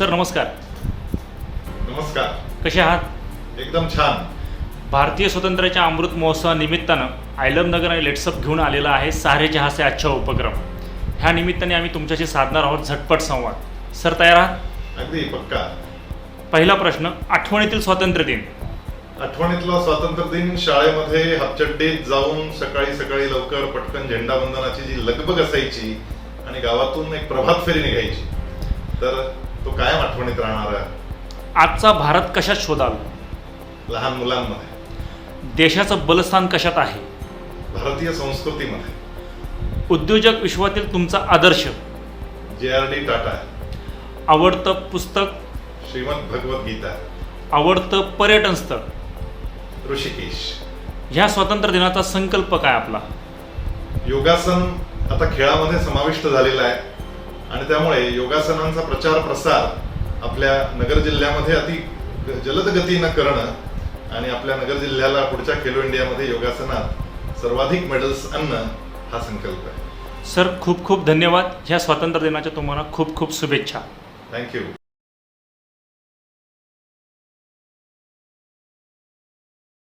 Sir नमस्कार. नमस्कार. कसे आहात? एकदम छान. भारतीय स्वातंत्र्याच्या अमृत महोत्सवानिमित्तानं आयलम नगर आणि लेट्सअप घेऊन आलेला आहे सारे जहासे अच्छा उपक्रम. ह्या निमित्ताने आम्ही तुमच्याशी साधणार आहोत झटपट संवाद. सर तयार आहात? अगदी पक्का. पहिला प्रश्न आठवणीतील स्वातंत्र्य दिन. आठवणीतला स्वातंत्र्य दिन शाळेमध्ये हापचड्डीत जाऊन सकाळी सकाळी लवकर पटकन झेंडावंदनाची जी लगबग असायची आणि गावातून एक प्रभात फेरी निघायची. तर तो कायम आठवणीत राहणारा आजचा भारत कशात शोधाल? लहान मुलांमध्ये. देशाचं बलस्थान कशात आहे? भारतीय संस्कृतीमध्ये. उद्योजक विश्वातील तुमचा आदर्श? जे आर डी टाटा आवडतं पुस्तक? श्रीमद भगवद्गीता आवडतं पर्यटन स्थळ? ऋषिकेश. ह्या स्वातंत्र्य दिनाचा संकल्प काय आपला? योगासन आता खेळामध्ये समाविष्ट झालेला आहे. आणि त्यामुळे योगासनांचा प्रचार प्रसार आपल्या नगर जिल्ह्यामध्ये अति जलद गतीनं करणं आणि आपल्या नगर जिल्ह्याला पुढच्या खेलो इंडियामध्ये योगासनात सर्वाधिक मेडल्स आणणं हा संकल्प आहे. सर खूप खूप धन्यवाद. ह्या स्वातंत्र्य दिनाच्या तुम्हाला खूप खूप शुभेच्छा. थँक्यू